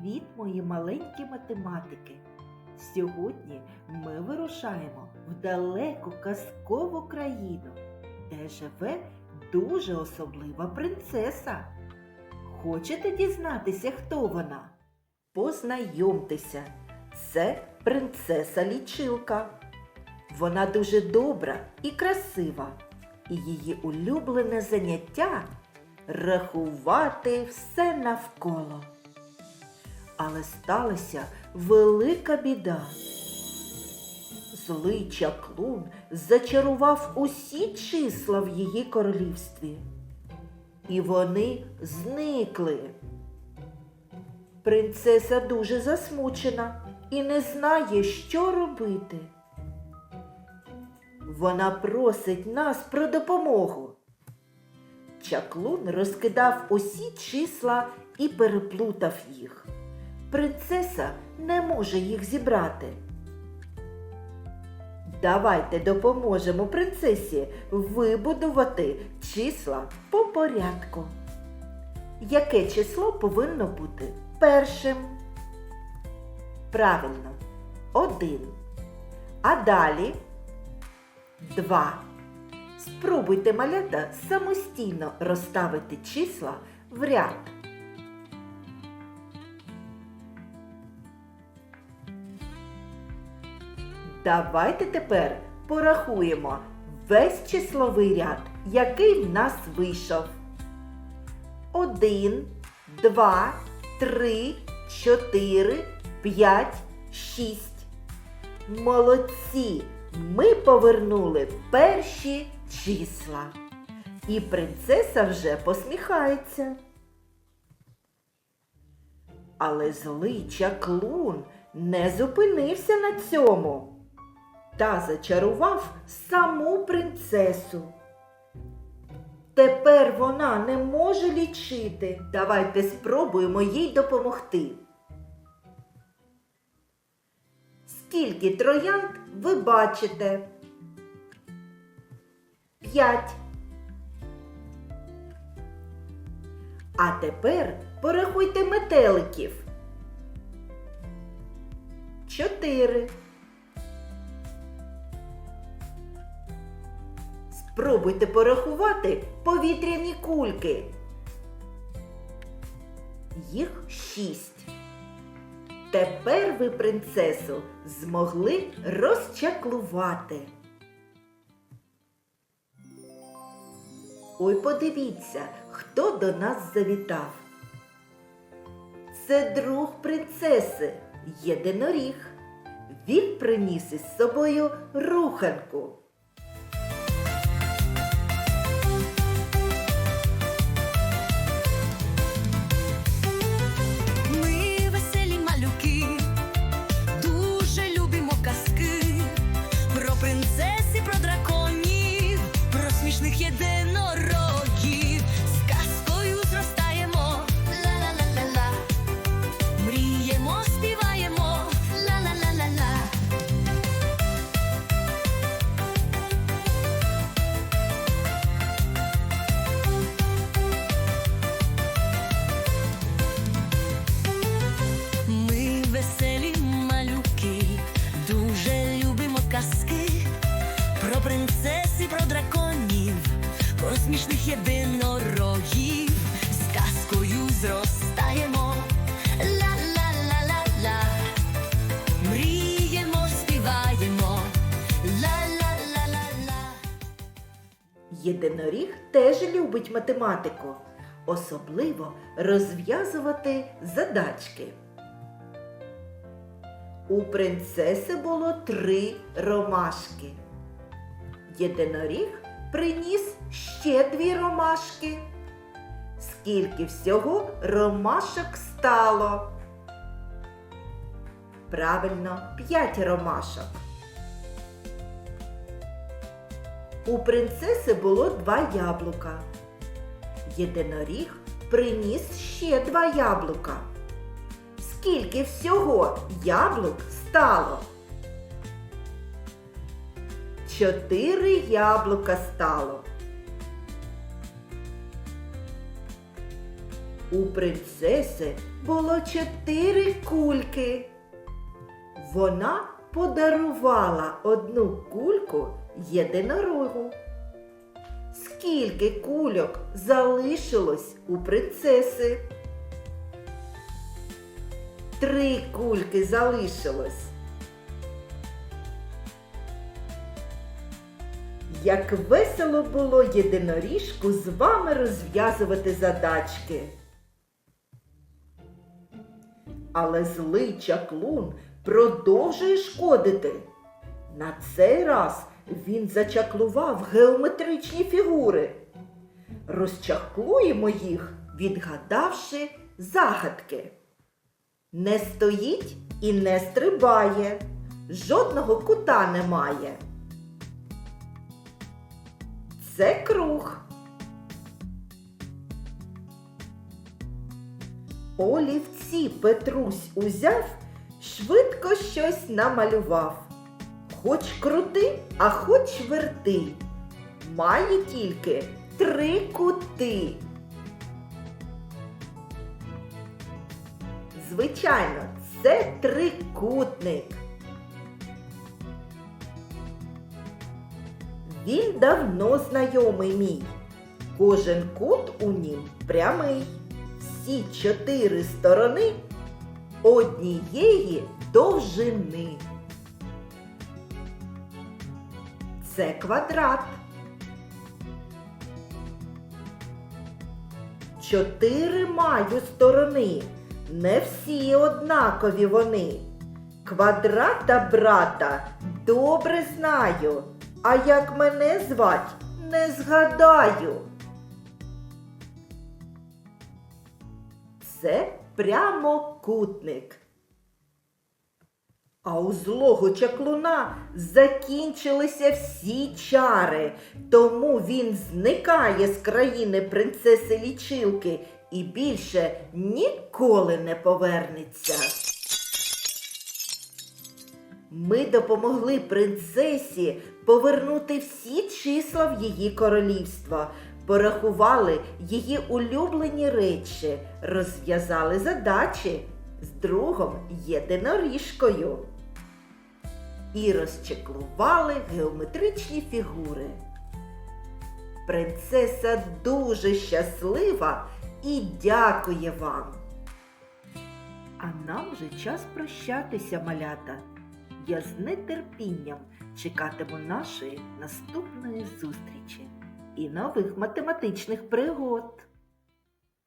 Привіт, мої маленькі математики! Сьогодні ми вирушаємо в далеку казкову країну, де живе дуже особлива принцеса. Хочете дізнатися, хто вона? Познайомтеся, це принцеса лічилка. Вона дуже добра і красива, і її улюблене заняття рахувати все навколо. Але сталася велика біда. Злий чаклун зачарував усі числа в її королівстві. І вони зникли. Принцеса дуже засмучена і не знає, що робити. Вона просить нас про допомогу. Чаклун розкидав усі числа і переплутав їх. Принцеса не може їх зібрати. Давайте допоможемо принцесі вибудувати числа по порядку. Яке число повинно бути першим? Правильно, один. А далі два. Спробуйте малята самостійно розставити числа в ряд. Давайте тепер порахуємо весь числовий ряд, який в нас вийшов. Один, два, три, чотири, п'ять, шість. Молодці! Ми повернули перші числа. І принцеса вже посміхається. Але злий чаклун не зупинився на цьому та зачарував саму принцесу. Тепер вона не може лічити. Давайте спробуємо їй допомогти. Скільки троянд ви бачите? П'ять. А тепер порахуйте метеликів. Чотири. Спробуйте порахувати повітряні кульки. Їх шість. Тепер ви принцесу змогли розчаклувати. Ой, подивіться, хто до нас завітав. Це друг принцеси, єдиноріг. Він приніс із собою руханку. Смішних єдинорогів. З казкою зростаємо. Ла-ла-ла-ла-ла. Мріємо, співаємо. Ла-ла-ла-ла-ла. Єдиноріг теж любить математику, особливо розв'язувати задачки. У принцеси було три ромашки. Єдиноріг приніс ще дві ромашки. Скільки всього ромашок стало? Правильно, п'ять ромашок. У принцеси було два яблука. Єдиноріг приніс ще два яблука. Скільки всього яблук стало? Чотири яблука стало. У принцеси було чотири кульки. Вона подарувала одну кульку єдинорогу. Скільки кульок залишилось у принцеси? Три кульки залишилось. Як весело було єдиноріжку з вами розв'язувати задачки. Але злий чаклун продовжує шкодити. На цей раз він зачаклував геометричні фігури. Розчаклуємо їх, відгадавши загадки. Не стоїть і не стрибає, жодного кута немає. Це круг. Олівці Петрусь узяв, швидко щось намалював. Хоч крути, а хоч верти. Має тільки три кути. Звичайно, це трикутник. Він давно знайомий мій. Кожен кут у нім прямий. Всі чотири сторони однієї довжини. Це квадрат. Чотири маю сторони, не всі однакові вони. Квадрата брата добре знаю, а як мене звать, не згадаю. Це прямокутник. А у злого чаклуна закінчилися всі чари, тому він зникає з країни принцеси лічилки і більше ніколи не повернеться. Ми допомогли принцесі повернути всі числа в її королівство, порахували її улюблені речі, розв'язали задачі з другом єдиноріжкою і розчеклували геометричні фігури. Принцеса дуже щаслива і дякує вам. А нам вже час прощатися, малята. Я з нетерпінням чекатиму нашої наступної зустрічі і нових математичних пригод.